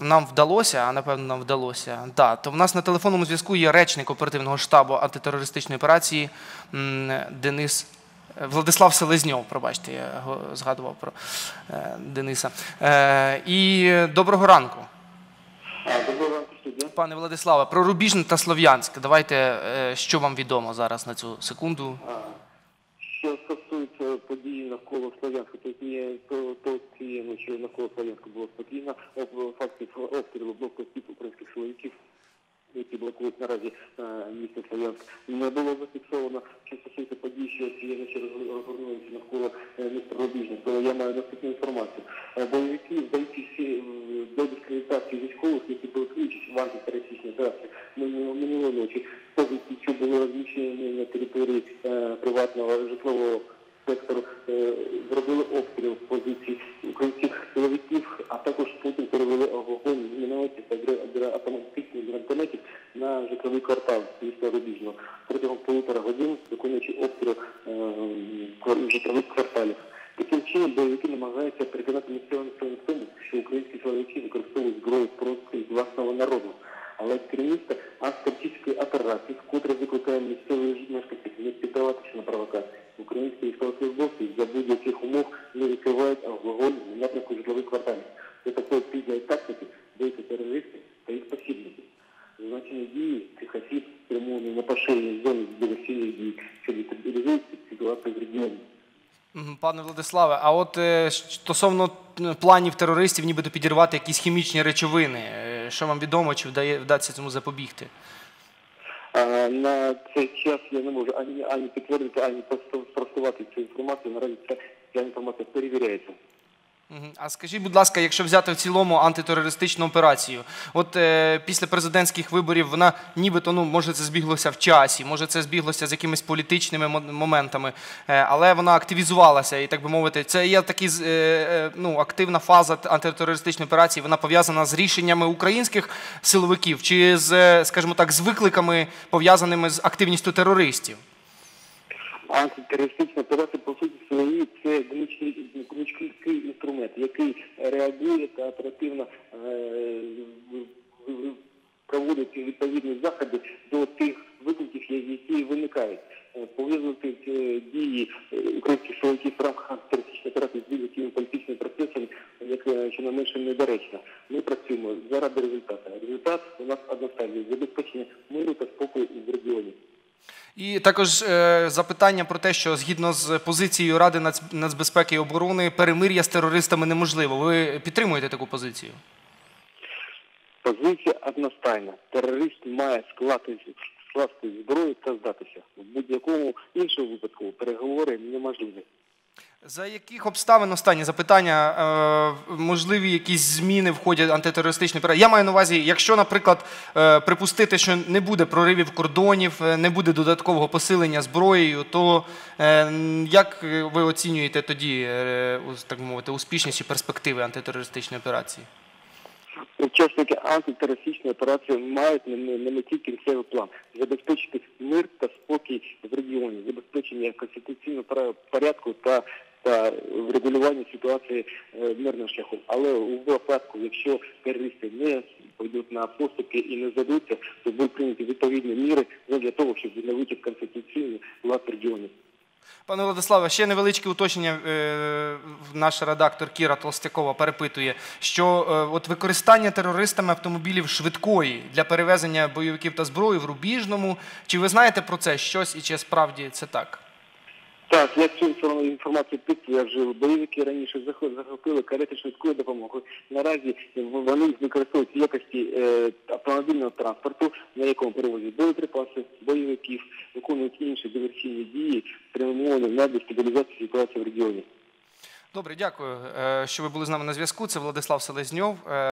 нам вдалося, а напевно нам вдалося. Да, то в нас на телефонному зв'язку є речник оперативного штабу антитерористичної операції Денис. е, Владислав Селезньов, пробачте, я згадував про е, Дениса. Е, і доброго ранку. Доброго ранку, студія. Пане Владиславе, про Рубіжне та Слов'янськ. Давайте, е, що вам відомо зараз на цю секунду. Що стосується подій навколо Слов'янська, то є то, то цієї ночі навколо Слов'янська було спокійно. Об- Фактів обстрілу блокпостів українських силовиків, які блокують наразі е, місто Слов'янськ, не було зафіксовано. Що стосується подій, що ці роз- розгорнулися навколо е, міста Рубіжне, то я маю наступну інформацію. Е, Бойовики, здаючись е, до дискредитації військових, які були участь в антитерористичній операції минуло- минулої ночі, міста Рубіжного. Протягом полутора годин виконуючи обстріл е, житлових кварталів. Таким чином бойовики намагаються населення в тому, що українські силовики використовують зброю проти власного народу. Але керівництво антитерористичної операції, вкотре викликає місцевих мешканців не піддаватися на провокації. Українські військовослужбовці за будь-яких умов не відкривають вогонь в напрямку житлових кварталів. Це такої підняли тактики, деякі терористи та їх посібники. Зазначені дії цих осіб спрямовані на поширення зони диверсійних дій, що дестабілізують ситуацію в регіоні. Пане Владиславе, а от е, стосовно планів терористів, нібито підірвати якісь хімічні речовини, е, що вам відомо, чи вдає вдасться цьому запобігти? На цей час я не можу ані, ані підтвердити, ані спростувати цю інформацію. Наразі ця інформація перевіряється. А скажіть, будь ласка, якщо взяти в цілому антитерористичну операцію, от е, після президентських виборів вона нібито ну може це збіглося в часі, може це збіглося з якимись політичними моментами, е, але вона активізувалася і так би мовити, це є такі е, е, ну активна фаза антитерористичної операції. Вона пов'язана з рішеннями українських силовиків чи з, е, скажімо так, з викликами пов'язаними з активністю терористів. Антитерористична операція, проводить відповідні заходи до тих викликів, які виникають. Пов'язувати е, дії е, українських силовиків в рамках антитерористичної операції з будь-якими політичними процесами, як е, щонайменше недоречно. Ми працюємо заради результату. Результат у нас одностайний – забезпечення миру та спокою в регіоні. І також запитання про те, що згідно з позицією Ради нацбезпеки і оборони перемир'я з терористами неможливо. Ви підтримуєте таку позицію? Позиція одностайна. Терорист має склати, скласти зброю та здатися. В будь-якому іншому випадку переговори неможливі. За яких обставин останнє запитання? Е, можливі якісь зміни в ході антитерористичної операції? Я маю на увазі, якщо, наприклад, е, припустити, що не буде проривів кордонів, е, не буде додаткового посилення зброєю, то як ви оцінюєте тоді, так мовити, успішність і перспективи антитерористичної операції? Учасники антитерористичної операції мають на, меті кінцевий план забезпечити мир та спокій в регіоні, забезпечення конституційного порядку та, та врегулювання ситуації е, мирним шляхом. Але у випадку, якщо терористи не пойдуть на поступки і не здадуться, то будуть прийняті відповідні міри для того, щоб відновити конституційний лад в регіоні. Пане Владиславе, ще невеличке уточнення. Е, Наш редактор Кіра Толстякова перепитує, що е, от використання терористами автомобілів швидкої для перевезення бойовиків та зброї в Рубіжному. Чи ви знаєте про це щось і чи справді це так? Так, я цю інформ- інформацію підтверджую. Бойовики раніше захо- захопили карети швидкої допомоги. Наразі вони використовують якості е, автомобільного транспорту, на якому перевозять боєприпаси, бойовиків, виконують інші диверсійні дії, спрямовані на дестабілізацію ситуації в регіоні. Добре, дякую, е, що ви були з нами на зв'язку. Це Владислав Селезньов. Е,